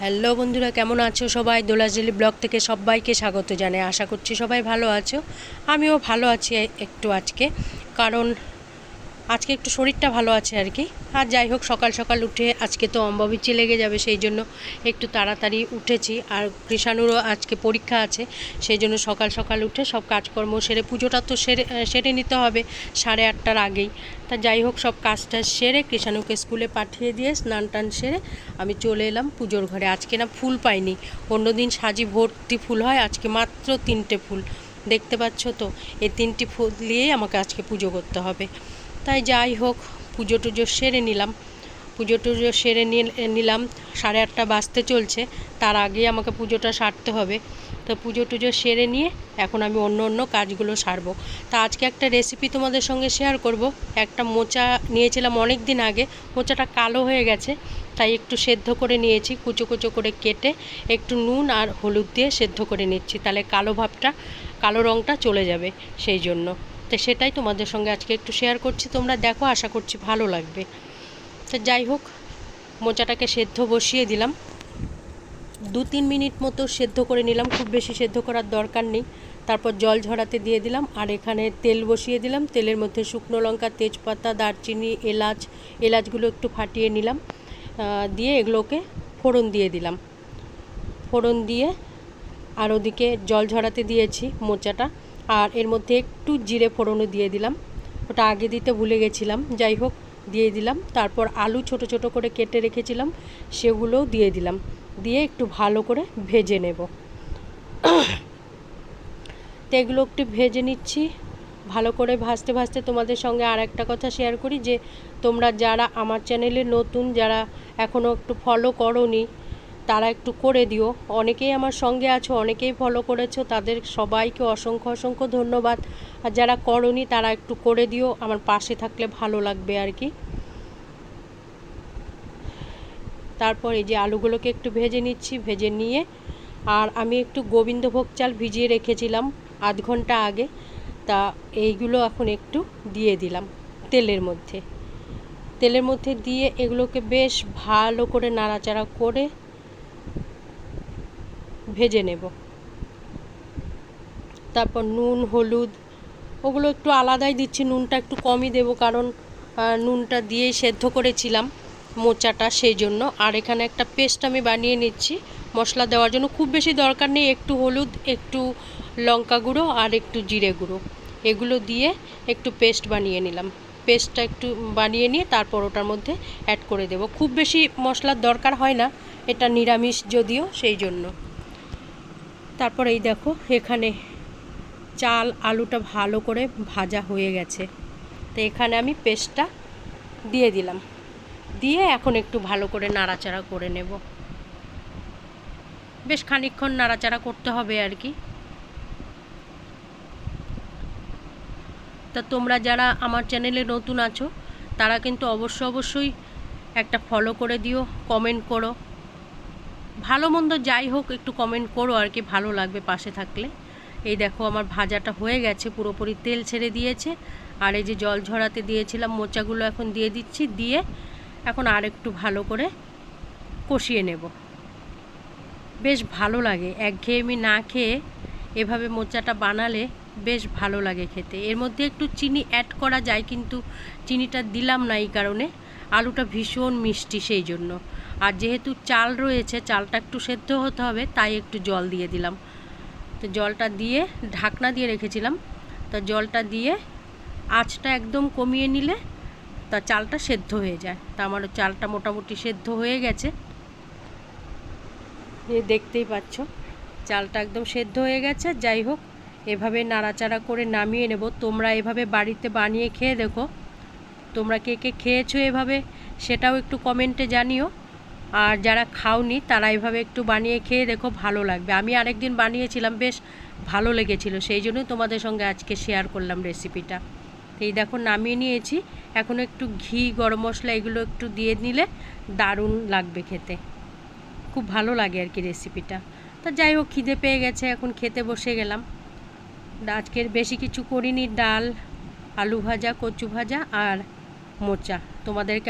Hello বন্ধুরা, কেমন আছো সবাই? দোলাজলি ব্লগ থেকে সবাইকে স্বাগত জানাই। আশা করছি সবাই ভালো আছো। আমিও ভালো আছি একটু আজকে। কারণ আজকে একটু শরীরটা ভালো আছে আর কি। আর যাই হোক, সকাল সকাল উঠে আজকে তো অম্বাবিচি লেগে যাবে, সেই জন্য একটু তাড়াতাড়ি উঠেছি। আর কৃষাণুরও আজকে পরীক্ষা আছে, সেই জন্য সকাল সকাল উঠে সব কাজকর্ম সেরে, পুজোটা তো সেরে সেরে নিতে হবে সাড়ে আটটার আগেই। তা যাই হোক, সব কাজটা সেরে কৃষাণুকে স্কুলে পাঠিয়ে দিয়ে স্নান টান সেরে আমি চলে এলাম পুজোর ঘরে। আজকে না ফুল পাইনি। অন্যদিন সাজি ভর্তি ফুল হয়, আজকে মাত্র তিনটে ফুল। দেখতে পাচ্ছ তো, এই তিনটি ফুল দিয়েই আমাকে আজকে পুজো করতে হবে। তাই যাই হোক, পুজো টুজো সেরে নিলাম। পুজো টুজো সেরে নিলাম, সাড়ে আটটা বাজতে চলছে, তার আগেই আমাকে পুজোটা সারতে হবে। তো পুজো টুজো সেরে নিয়ে এখন আমি অন্য অন্য কাজগুলো সারবো। তা আজকে একটা রেসিপি তোমাদের সঙ্গে শেয়ার করব। একটা মোচা নিয়েছিলাম অনেক দিন আগে, মোচাটা কালো হয়ে গেছে, তাই একটু সেদ্ধ করে নিয়েছি, কুচো কুচো করে কেটে একটু নুন আর হলুদ দিয়ে সেদ্ধ করে নিচ্ছি, তাহলে কালো ভাবটা, কালো রঙটা চলে যাবে সেই জন্য। তো সেটাই তোমাদের সঙ্গে আজকে একটু শেয়ার করছি। তোমরা দেখো, আশা করছি ভালো লাগবে। তো যাই হোক, মোচাটাকে সেদ্ধ বসিয়ে দিলাম। দু তিন মিনিট মতো সেদ্ধ করে নিলাম। খুব বেশি সেদ্ধ করার দরকার নেই। তারপর জল ঝরাতে দিয়ে দিলাম। আর এখানে তেল বসিয়ে দিলাম। তেলের মধ্যে শুকনো লঙ্কা, তেজপাতা, দারচিনি, এলাচ, এলাচগুলো একটু ফাটিয়ে নিলাম। দিয়ে এগুলোকে ফোড়ন দিয়ে দিলাম। ফোড়ন দিয়ে আর ওদিকে জল ঝরাতে দিয়েছি মোচাটা। আর এর মধ্যে একটু জিরে ফোড়নও দিয়ে দিলাম। ওটা আগে দিতে ভুলে গেছিলাম। যাই হোক, দিয়ে দিলাম। তারপর আলু ছোট ছোট করে কেটে রেখেছিলাম, সেগুলোও দিয়ে দিলাম। দিয়ে একটু ভালো করে ভেজে নেব। তো এগুলো একটু ভেজে নিচ্ছি। ভালো করে ভাজতে ভাজতে তোমাদের সঙ্গে আর একটা কথা শেয়ার করি যে, তোমরা যারা আমার চ্যানেলে নতুন, যারা এখনও একটু ফলো করোনি তারা একটু করে দিও। অনেকেই আমার সঙ্গে আছো, অনেকেই ফলো করেছ, তাদের সবাইকে অসংখ্য অসংখ্য ধন্যবাদ। আর যারা করনি, তারা একটু করে দিও, আমার পাশে থাকলে ভালো লাগবে আর কি। তারপর এই যে আলুগুলোকে একটু ভেজে নিচ্ছি, ভেজে নিয়ে। আর আমি একটু গোবিন্দভোগ চাল ভিজিয়ে রেখেছিলাম আধ ঘণ্টা আগে। তা এইগুলো এখন একটু দিয়ে দিলাম তেলের মধ্যে। তেলের মধ্যে দিয়ে এগুলোকে বেশ ভালো করে নাড়াচাড়া করে ভেজে নেব। তারপর নুন, হলুদ, ওগুলো একটু আলাদাই দিচ্ছি, নুনটা একটু কমই দেব কারণ নুনটা দিয়েই সেদ্ধ করেছিলাম মোচাটা সেই জন্য। আর এখানে একটা পেস্ট আমি বানিয়ে নিচ্ছি, মশলা দেওয়ার জন্য। খুব বেশি দরকার নেই, একটু হলুদ, একটু লঙ্কা গুঁড়ো আর একটু জিরে গুঁড়ো। এগুলো দিয়ে একটু পেস্ট বানিয়ে নিলাম। পেস্টটা একটু বানিয়ে নিয়ে তারপর ওটার মধ্যে অ্যাড করে দেব। খুব বেশি মশলার দরকার হয় না, এটা নিরামিষ যদিও সেই জন্য। তারপর এই দেখো, এখানে চাল আলুটা ভালো করে ভাজা হয়ে গেছে। তো এখানে আমি পেস্টটা দিয়ে দিলাম। দিয়ে এখন একটু ভালো করে নাড়াচাড়া করে নেব। বেশ খানিক্ষণ নাড়াচাড়া করতে হবে আর কি। তা তোমরা যারা আমার চ্যানেলে নতুন আছো, তারা কিন্তু অবশ্য অবশ্যই একটা ফলো করে দিও কমেন্ট করো। ভালো মন্দ যাই হোক, একটু কমেন্ট করো আর কি, ভালো লাগবে পাশে থাকলে। এই দেখো আমার ভাজাটা হয়ে গেছে, পুরোপুরি তেল ছেড়ে দিয়েছে। আর এই যে জল ঝরাতে দিয়েছিলাম, মোচাগুলো এখন দিয়ে দিচ্ছি, দিয়ে এখন আর একটু ভালো করে কষিয়ে নেব। বেশ ভালো লাগে, একঘেয়েমি না খেয়ে এভাবে মোচাটা বানালে বেশ ভালো লাগে খেতে। এর মধ্যে একটু চিনি অ্যাড করা যায়, কিন্তু চিনিটা দিলাম না এই কারণে। আলুটা ভীষণ মিষ্টি সেই জন্য। আর যেহেতু চাল রয়েছে, চালটা একটু সেদ্ধ হতে হবে, তাই একটু জল দিয়ে দিলাম। তো জলটা দিয়ে ঢাকনা দিয়ে রেখেছিলাম। তো জলটা দিয়ে আঁচটা একদম কমিয়ে নিলে তা চালটা সেদ্ধ হয়ে যায়। তা আমার চালটা মোটামুটি সেদ্ধ হয়ে গেছে। দেখতেই পাচ্ছ, চালটা একদম সেদ্ধ হয়ে গেছে। যাই হোক, এভাবে নাড়াচাড়া করে নামিয়ে নেব। তোমরা এভাবে বাড়িতে বানিয়ে খেয়ে দেখো। তোমরা কে কে খেয়েছো এভাবে, সেটাও একটু কমেন্টে জানিও। আর যারা খাওনি তারা এভাবে একটু বানিয়ে খেয়ে দেখো ভালো লাগবে। আমি আরেকদিন বানিয়েছিলাম, বেশ ভালো লেগেছিল, সেই জন্যই তোমাদের সঙ্গে আজকে শেয়ার করলাম রেসিপিটা এই দেখো নামিয়ে নিয়েছি, এখন একটু ঘি, গরম মশলা এগুলো একটু দিয়ে নিলে দারুণ লাগবে খেতে। খুব ভালো লাগে আর কি রেসিপিটা তা যাই হোক, খিদে পেয়ে গেছে, এখন খেতে বসে গেলাম। আজকের বেশি কিছু করিনি, ডাল, আলু ভাজা, কচু ভাজা আর মোচা। তোমাদেরকে